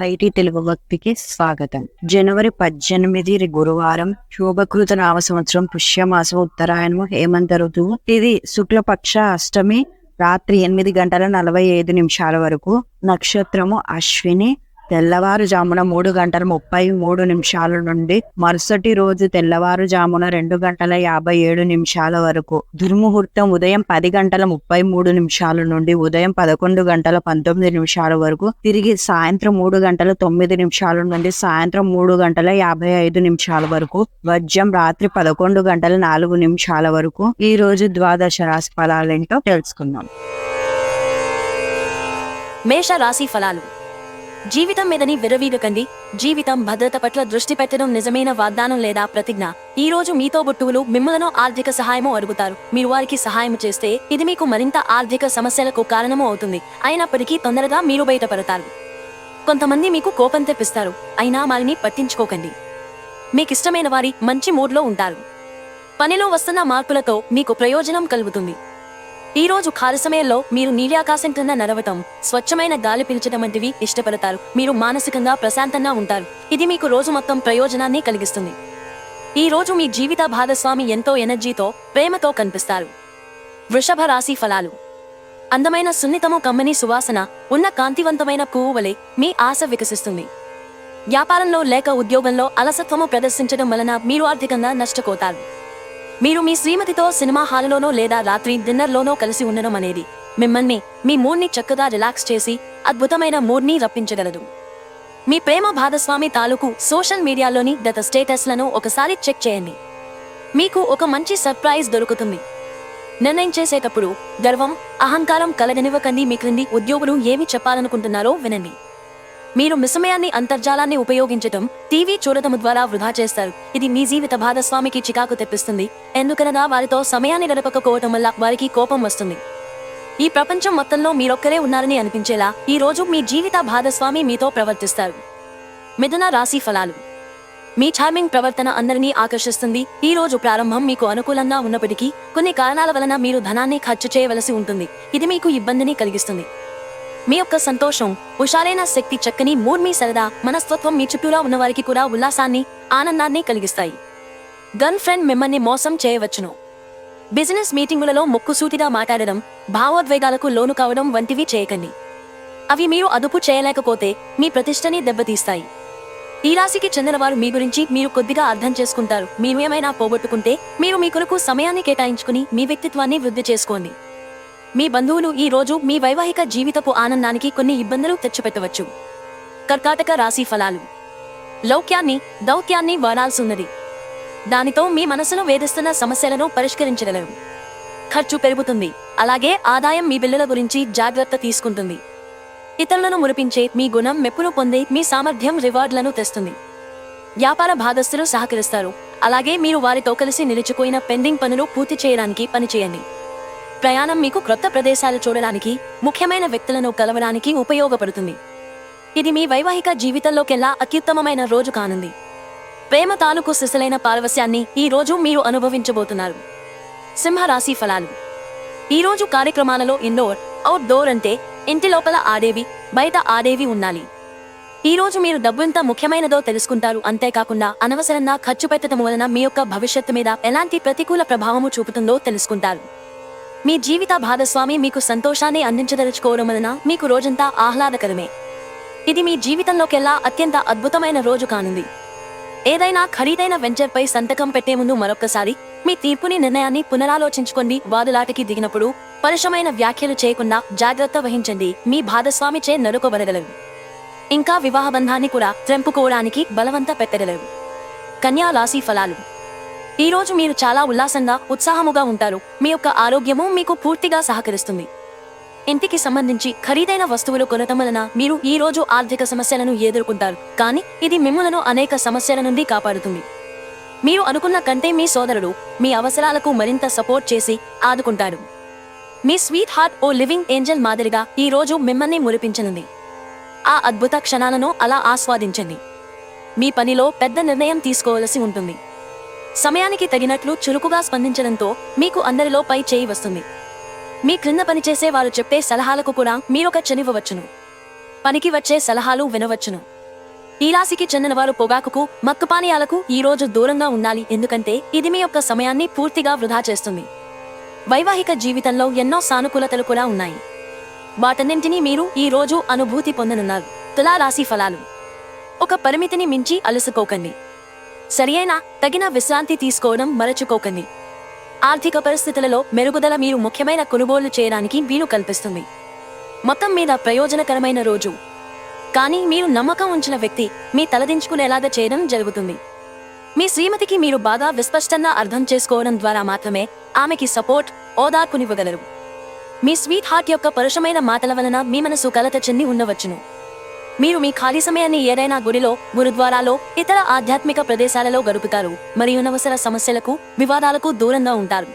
YT Telugu భక్తికి స్వాగతం. జనవరి పద్దెనిమిది గురువారం శోభకృత నామ సంవత్సరం పుష్యమాసం ఉత్తరాయణము హేమంత ఋతువు ఇది శుక్లపక్ష అష్టమి రాత్రి ఎనిమిది గంటల నలభై ఐదు నిమిషాల వరకు నక్షత్రము అశ్విని తెల్లవారుజామున మూడు గంటల ముప్పై మూడు నిమిషాల నుండి మరుసటి రోజు తెల్లవారుజామున రెండు గంటల యాభై ఏడు నిమిషాల వరకు. దుర్ముహూర్తం ఉదయం పది గంటల ముప్పై మూడు నిమిషాల నుండి ఉదయం పదకొండు గంటల పంతొమ్మిది నిమిషాల వరకు. తిరిగి సాయంత్రం మూడు గంటల తొమ్మిది నిమిషాల నుండి సాయంత్రం మూడు గంటల యాభై ఐదు నిమిషాల వరకు. వజ్రం రాత్రి పదకొండు గంటల నాలుగు నిమిషాల వరకు. ఈ రోజు ద్వాదశ రాశి ఫలాలేంటో తెలుసుకుందాం. మేష రాశి ఫలాలు. జీవితం మీదని విరవీగకండి జీవితం భద్రత పట్ల దృష్టి పెట్టడం నిజమైన వాగ్దానం లేదా ప్రతిజ్ఞ. ఈ రోజు మీతో బొట్టువులు మిమ్మలను ఆర్థిక సహాయము అడుగుతారు. మీరు వారికి సహాయం చేస్తే ఇది మీకు మరింత ఆర్థిక సమస్యలకు కారణము అవుతుంది. అయినప్పటికీ తొందరగా మీరు బయటపడతారు. కొంతమంది మీకు కోపం తెప్పిస్తారు. అయినా వారిని పట్టించుకోకండి. మీకిష్టమైన వారి మంచి మూడ్లో ఉంటారు. పనిలో వస్తున్న మార్పులతో మీకు ప్రయోజనం కలుగుతుంది. ఈ రోజు ఖాళీ సమయంలో మీరు నీలాకాశం కింద నడవటం స్వచ్ఛమైన గాలి పీల్చడం వంటివి ఇష్టపడతారు. మీరు మానసికంగా ప్రశాంతంగా ఉంటారు. ఇది మీకు రోజు మొత్తం ప్రయోజనాన్ని కలిగిస్తుంది. ఈ రోజు మీ జీవిత భాగస్వామి ఎంతో ఎనర్జీతో ప్రేమతో కనిపిస్తారు. వృషభ రాశి ఫలాలు. అందమైన సున్నితము కమ్మని సువాసన ఉన్న కాంతివంతమైన పువ్వు వలె మీ ఆశ వికసిస్తుంది. వ్యాపారంలో లేక ఉద్యోగంలో అలసత్వము ప్రదర్శించడం వలన మీరు ఆర్థికంగా నష్టపోతారు. మీరు మీ శ్రీమతితో సినిమా హాల్లోనో లేదా రాత్రి డిన్నర్లోనో కలిసి ఉండడం అనేది మిమ్మల్ని మీ మూడ్ని చక్కగా రిలాక్స్ చేసి అద్భుతమైన మూడ్ని రప్పించగలదు. మీ ప్రేమ భాగస్వామి తాలూకు సోషల్ మీడియాలోని గత స్టేటస్లను ఒకసారి చెక్ చేయండి. మీకు ఒక మంచి సర్ప్రైజ్ దొరుకుతుంది. నిర్ణయం చేసేటప్పుడు గర్వం అహంకారం కలగనివ్వకండి మీ క్రింది ఉద్యోగులు ఏమి చెప్పాలనుకుంటున్నారో వినండి. మీరు మిసమయాన్ని అంతర్జాలాన్ని ఉపయోగించటం టీవీ చూడటం ద్వారా వృధా చేస్తారు. ఇది మీ జీవిత భాగస్వామికి చికాకు తెప్పిస్తుంది. ఎందుకనగా వారితో సమయాన్ని గడపకపోవటం వల్ల వారికి కోపం వస్తుంది. ఈ ప్రపంచం మొత్తంలో మీరొక్కరే ఉన్నారని అనిపించేలా ఈ రోజు మీ జీవిత భాగస్వామి మీతో ప్రవర్తిస్తారు. మిథున రాశి ఫలాలు. మీ ఛార్మింగ్ ప్రవర్తన అందరినీ ఆకర్షిస్తుంది. ఈ రోజు ప్రారంభం మీకు అనుకూలంగా ఉన్నప్పటికీ కొన్ని కారణాల వలన మీరు ధనాన్ని ఖర్చు చేయవలసి ఉంటుంది. ఇది మీకు ఇబ్బందిని కలిగిస్తుంది. మీ యొక్క సంతోషం హుషారైన శక్తి చక్కని మూడ్ మీ సరదా మనస్తత్వం మీ చుట్టూరా ఉన్నవారికి కూడా ఉల్లాసాన్ని ఆనందాన్ని కలిగిస్తాయి. గన్ ఫ్రెండ్ మిమ్మల్ని మోసం చేయవచ్చును. బిజినెస్ మీటింగులలో మొక్కుసూటిగా మాట్లాడడం భావోద్వేగాలకు లోను కావడం వంటివి చేయకండి. అవి మీరు అదుపు చేయలేకపోతే మీ ప్రతిష్టని దెబ్బతీస్తాయి. ఈ రాశికి చెందినవారు మీ గురించి మీరు కొద్దిగా అర్థం చేసుకుంటారు. మీరు ఏమైనా పోగొట్టుకుంటే మీరు మీ కొరకు సమయాన్ని కేటాయించుకుని మీ వ్యక్తిత్వాన్ని వృద్ధి చేసుకోండి. మీ బంధువులు ఈ రోజు మీ వైవాహిక జీవితపు ఆనందానికి కొన్ని ఇబ్బందులు తెచ్చిపెట్టవచ్చు. కర్కాటక రాశి ఫలాలు. లౌక్యాన్ని దౌత్యాన్ని వాడాల్సున్నది దానితో మీ మనసులో వేధిస్తున్న సమస్యలను పరిష్కరించగలరు. ఖర్చు పెరుగుతుంది. అలాగే ఆదాయం మీ బిల్లుల గురించి జాగ్రత్త తీసుకుంటుంది. ఇతరులను మురిపించే మీ గుణం మెప్పును పొందే మీ సామర్థ్యం రివార్డులను తెస్తుంది. వ్యాపార భాగస్థులు సహకరిస్తారు. అలాగే మీరు వారితో కలిసి నిలిచిపోయిన పెండింగ్ పనులు పూర్తి చేయడానికి పనిచేయండి. ప్రయాణం మీకు క్రొత్త ప్రదేశాలు చూడడానికి ముఖ్యమైన వ్యక్తులను కలవడానికి ఉపయోగపడుతుంది. ఇది మీ వైవాహిక జీవితంలోకెల్లా అత్యుత్తమమైన రోజు కానుంది. ప్రేమ తాలూకు సిసలైన పారవస్యాన్ని ఈ రోజు మీరు అనుభవించబోతున్నారు. సింహరాశి ఫలాలు. ఈ రోజు కార్యక్రమాలలో ఇండోర్ అవుట్డోర్ అంటే ఇంటి లోపల ఆడేవి బయట ఆడేవి ఉండాలి. ఈ రోజు మీరు డబ్బు ఎంత ముఖ్యమైనదో తెలుసుకుంటారు. అంతేకాకుండా అనవసరంగా ఖర్చు పెట్టడం వలన మీ యొక్క భవిష్యత్తు మీద ఎలాంటి ప్రతికూల ప్రభావము చూపుతుందో తెలుసుకుంటారు. మీ జీవిత భాగస్వామి మీకు సంతోషాన్ని అందించదలుచుకోవడం వలన మీకు రోజంతా ఆహ్లాదకరమే. ఇది మీ జీవితంలోకెల్లా అత్యంత అద్భుతమైన రోజు కానుంది. ఏదైనా ఖరీదైన వెంచర్పై సంతకం పెట్టే ముందు మరొక్కసారి మీ తీర్పుని నిర్ణయాన్ని పునరాలోచించుకోండి. వాదులాటకి దిగినప్పుడు పరుషమైన వ్యాఖ్యలు చేయకుండా జాగ్రత్త వహించండి. మీ భాగస్వామిచే నరుకోబడగలరు. ఇంకా వివాహ బంధాన్ని కూడా త్రెంపుకోవడానికి బలవంత పెట్టగలరు. కన్యా రాశి ఫలాలు. ఈ రోజు మీరు చాలా ఉల్లాసంగా ఉత్సాహముగా ఉంటారు. మీ యొక్క ఆరోగ్యము మీకు పూర్తిగా సహకరిస్తుంది. ఇంటికి సంబంధించి ఖరీదైన వస్తువులు కొనటం వలన మీరు ఈ రోజు ఆర్థిక సమస్యలను ఎదుర్కొంటారు. కానీ ఇది మిమ్మలను అనేక సమస్యల నుండి కాపాడుతుంది. మీరు అనుకున్న కంటే మీ సోదరుడు మీ అవసరాలకు మరింత సపోర్ట్ చేసి ఆదుకుంటాడు. మీ స్వీట్ హార్ట్ ఓ లివింగ్ ఏంజల్ మాదిరిగా ఈ రోజు మిమ్మల్ని మురిపించనుంది. ఆ అద్భుత క్షణాలను అలా ఆస్వాదించండి. మీ పనిలో పెద్ద నిర్ణయం తీసుకోవలసి ఉంటుంది. సమయానికి తగినట్లు చురుకుగా స్పందించడంతో మీకు అందరిలో పై చేయి వస్తుంది. మీ క్రింద పనిచేసే వారు చెప్పే సలహాలకు కూడా మీరొక చనివ్వవచ్చును. పనికి వచ్చే సలహాలు వినవచ్చును. ఈ రాశికి చెందిన వారు పొగాకుకు మత్తు పానీయాలకు ఈ రోజు దూరంగా ఉండాలి ఎందుకంటే ఇది మీ యొక్క సమయాన్ని పూర్తిగా వృధా చేస్తుంది. వైవాహిక జీవితంలో ఎన్నో సానుకూలతలు కూడా ఉన్నాయి. వాటన్నింటినీ మీరు ఈ రోజు అనుభూతి పొందనున్నారు. తులా రాశి ఫలాలు. ఒక పరిమితిని మించి అలసిపోకండి సరియైన తగిన విశ్రాంతి తీసుకోవడం మరచుకోకండి. ఆర్థిక పరిస్థితులలో మెరుగుదల మీరు ముఖ్యమైన కొనుగోళ్ళు చేయడానికి వీలు కల్పిస్తుంది. మొత్తం మీద ప్రయోజనకరమైన రోజు. కానీ మీరు నమ్మకం ఉంచిన వ్యక్తి మీ తలదించుకునేలాగా చేయడం జరుగుతుంది. మీ శ్రీమతికి మీరు బాగా విస్పష్టంగా అర్థం చేసుకోవడం ద్వారా మాత్రమే ఆమెకి సపోర్ట్ ఓదార్పునివ్వగలరు మీ స్వీట్ హార్ట్ యొక్క పరుషమైన మాటల వలన మీ మనసు కలత చెంది ఉండవచ్చును. మీరు మీ ఖాళీ సమయాన్ని ఏదైనా గుడిలో గురుద్వారాలో ఇతర ఆధ్యాత్మిక ప్రదేశాలలో గడుపుతారు. మరియు అనవసర సమస్యలకు వివాదాలకు దూరంగా ఉంటారు.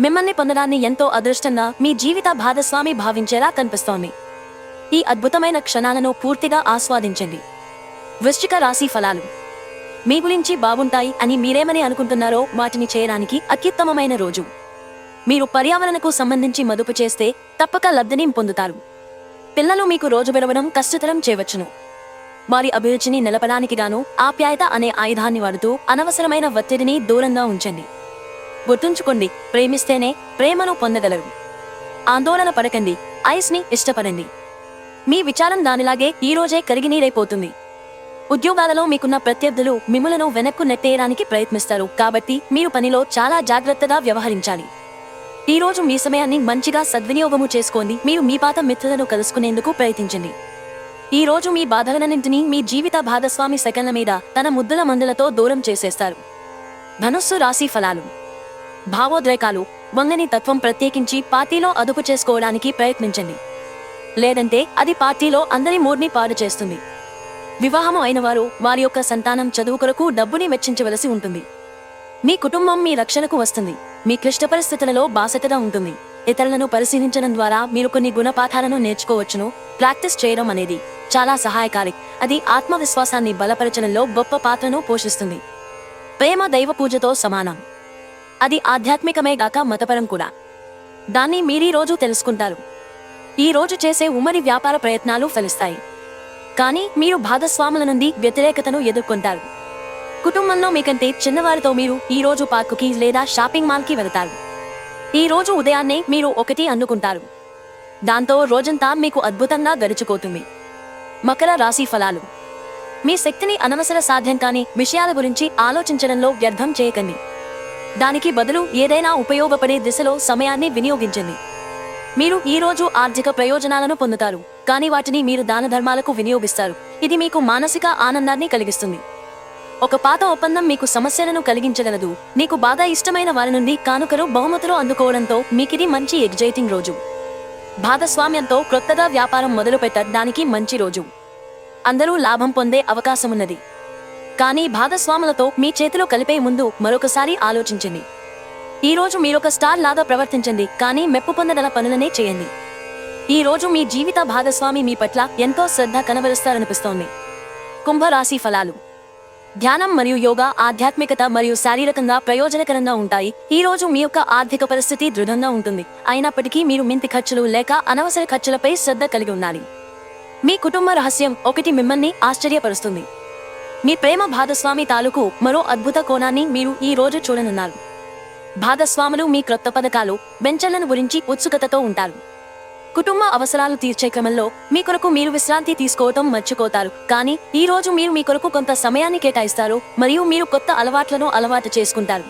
మిమ్మల్ని పొందడాన్ని ఎంతో అదృష్టంగా మీ జీవిత భాగస్వామి భావించేలా కనిపిస్తోంది. ఈ అద్భుతమైన క్షణాలను పూర్తిగా ఆస్వాదించండి. వృశ్చిక రాశి ఫలాలు. మీ గురించి బాగుంటాయి అని మీరేమని అనుకుంటున్నారో వాటిని చేయడానికి అత్యుత్తమమైన రోజు. మీరు పర్యావరణకు సంబంధించి మదుపు చేస్తే తప్పక లబ్ధిని పొందుతారు. పిల్లలు మీకు రోజు విడవడం కష్టతరం చేయవచ్చును. వారి అభిరుచిని నిలపడానికి గాను ఆప్యాయత అనే ఆయుధాన్ని వాడుతూ అనవసరమైన ఒత్తిడిని దూరంగా ఉంచండి. గుర్తుంచుకోండి ప్రేమిస్తేనే ప్రేమను పొందగలరు. ఆందోళన పడకండి ఐస్ని ఇష్టపడండి. మీ విచారం దానిలాగే ఈరోజే కరిగినీరైపోతుంది. కరిగి నీరైపోతుంది ఉద్యోగాలలో మీకున్న ప్రత్యర్థులు మిమ్మలను వెనక్కు నెట్టేయడానికి ప్రయత్నిస్తారు కాబట్టి మీరు పనిలో చాలా జాగ్రత్తగా వ్యవహరించాలి. ఈ రోజు మీ సమయాన్ని మంచిగా సద్వినియోగము చేసుకోండి. మీరు మీ పాత మిత్రులను కలుసుకునేందుకు ప్రయత్నించండి. ఈ రోజు మీ బాధలన్నింటినీ మీ జీవిత భాగస్వామి సెకండ్ల మీద తన ముద్దుల మందులతో దూరం చేసేస్తారు. ధనుస్సు రాశి ఫలాలు. భావోద్రేకాలు వంగని తత్వం ప్రత్యేకించి పార్టీలో అదుపు చేసుకోవడానికి ప్రయత్నించండి. లేదంటే అది పార్టీలో అందరి మూడ్ని పాడు చేస్తుంది. వివాహము అయిన వారు వారి యొక్క సంతానం చదువు కొరకు డబ్బుని వెచ్చించవలసి ఉంటుంది. మీ కుటుంబం మీ రక్షణకు వస్తుంది. మీ క్లిష్ట పరిస్థితులలో బాసటగా ఉంటుంది. ఇతరులను పరిశీలించడం ద్వారా మీరు కొన్ని గుణపాఠాలను నేర్చుకోవచ్చును. ప్రాక్టీస్ చేయడం అనేది చాలా సహాయకారి. అది ఆత్మవిశ్వాసాన్ని బలపరచడంలో గొప్ప పాత్రను పోషిస్తుంది. ప్రేమ దైవ పూజతో సమానం. అది ఆధ్యాత్మికమే గాక మతపరం కూడా. దాన్ని మీరీ రోజు తెలుసుకుంటారు. ఈ రోజు చేసే ఉమ్మడి వ్యాపార ప్రయత్నాలు ఫలిస్తాయి. కానీ మీరు భాగస్వాముల నుండి వ్యతిరేకతను ఎదుర్కొంటారు. కుటుంబంలో మీకంటే చిన్నవారితో మీరు ఈ రోజు పార్కుకి లేదా షాపింగ్ మాల్కి వెళతారు. ఈ రోజు ఉదయాన్నే మీరు ఒకటి అన్నుకుంటారు దాంతో రోజంతా మీకు అద్భుతంగా గడిచిపోతుంది మకర రాశి ఫలాలు. మీ శక్తిని అనవసర సాధ్యం కాని విషయాల గురించి ఆలోచించడంలో వ్యర్థం చేయకండి. దానికి బదులు ఏదైనా ఉపయోగపడే దిశలో సమయాన్ని వినియోగించండి. మీరు ఈ రోజు ఆర్థిక ప్రయోజనాలను పొందుతారు కానీ వాటిని మీరు దాన ధర్మాలకు వినియోగిస్తారు. ఇది మీకు మానసిక ఆనందాన్ని కలిగిస్తుంది. ఒక పాత ఒప్పందం మీకు సమస్యలను కలిగించగలదు. నీకు బాగా ఇష్టమైన వారి నుండి కానుకలు బహుమతులు అందుకోవడంతో మీకిది మంచి ఎగ్జైటింగ్ రోజు. భాగస్వామ్యంతో క్రొత్తగా వ్యాపారం మొదలు పెట్టడానికి మంచి రోజు. అందరూ లాభం పొందే అవకాశమున్నది. కానీ భాగస్వాములతో మీ చేతిలో కలిపే ముందు మరొకసారి ఆలోచించండి. ఈ రోజు మీరొక స్టార్ లాగా ప్రవర్తించండి కానీ మెప్పు పొందగల పనులనే చేయండి. ఈ రోజు మీ జీవిత భాగస్వామి మీ పట్ల ఎంతో శ్రద్ధ కనబరుస్తారనిపిస్తోంది. కుంభరాశి ఫలాలు. ధ్యానం మరియు యోగా ఆధ్యాత్మికత మరియు శారీరకంగా ప్రయోజనకరంగా ఉంటాయి. ఈ రోజు మీ యొక్క ఆర్థిక పరిస్థితి దృఢంగా ఉంటుంది. అయినప్పటికీ మీరు మింతి ఖర్చులు లేక అనవసర ఖర్చులపై శ్రద్ధ కలిగి ఉండాలి. మీ కుటుంబ రహస్యం ఒకటి మిమ్మల్ని ఆశ్చర్యపరుస్తుంది. మీ ప్రేమ భాగస్వామి తాలూకు మరో అద్భుత కోణాన్ని మీరు ఈ రోజు చూడనున్నారు. భాగస్వాములు మీ క్రొత్త పథకాలు వెంచర్లను గురించి ఉత్సుకతతో ఉంటారు. కుటుంబ అవసరాలు తీర్చే క్రమంలో మీ కొరకు మీరు విశ్రాంతి తీసుకోవటం మర్చిపోతారు. కానీ ఈ రోజు మీరు మీ కొరకు కొంత సమయాన్ని కేటాయిస్తారు మరియు మీరు కొత్త అలవాట్లను అలవాటు చేసుకుంటారు.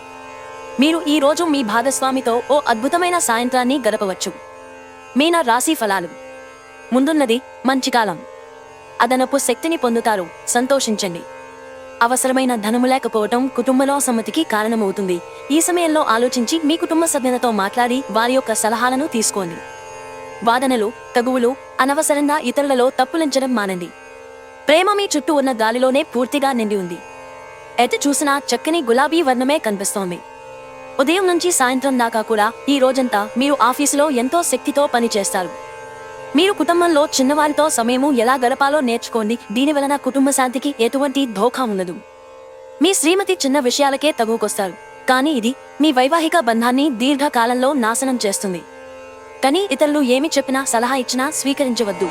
మీరు ఈ రోజు మీ భాగస్వామితో ఓ అద్భుతమైన సాయంత్రాన్ని గడపవచ్చు. మీన రాశి ఫలాలు. ముందున్నది మంచి కాలం. అదనపు శక్తిని పొందుతారు. సంతోషించండి. అవసరమైన ధనము లేకపోవటం కుటుంబంలో సమ్మతికి కారణమవుతుంది. ఈ సమయంలో ఆలోచించి మీ కుటుంబ సభ్యులతో మాట్లాడి వారి యొక్క సలహాలను తీసుకోండి. వాదనలు తగువులు అనవసరంగా ఇతరులలో తప్పులించడం మానండి ప్రేమ మీ చుట్టూ ఉన్న గాలిలోనే పూర్తిగా నిండి ఉంది. ఎటు చూసినా చక్కని గులాబీ వర్ణమే కనిపిస్తోంది. ఉదయం నుంచి సాయంత్రం దాకా కూడా ఈ రోజంతా మీరు ఆఫీసులో ఎంతో శక్తితో పనిచేస్తారు. మీరు కుటుంబంలో చిన్నవారితో సమయము ఎలా గడపాలో నేర్చుకోండి. దీని వలన కుటుంబ శాంతికి ఎటువంటి ధోఖా ఉండదు. మీ శ్రీమతి చిన్న విషయాలకే తగుకొస్తారు కానీ ఇది మీ వైవాహిక బంధాన్ని దీర్ఘకాలంలో నాశనం చేస్తుంది. కానీ ఇతరులు ఏమి చెప్పినా సలహా ఇచ్చినా స్వీకరించవద్దు.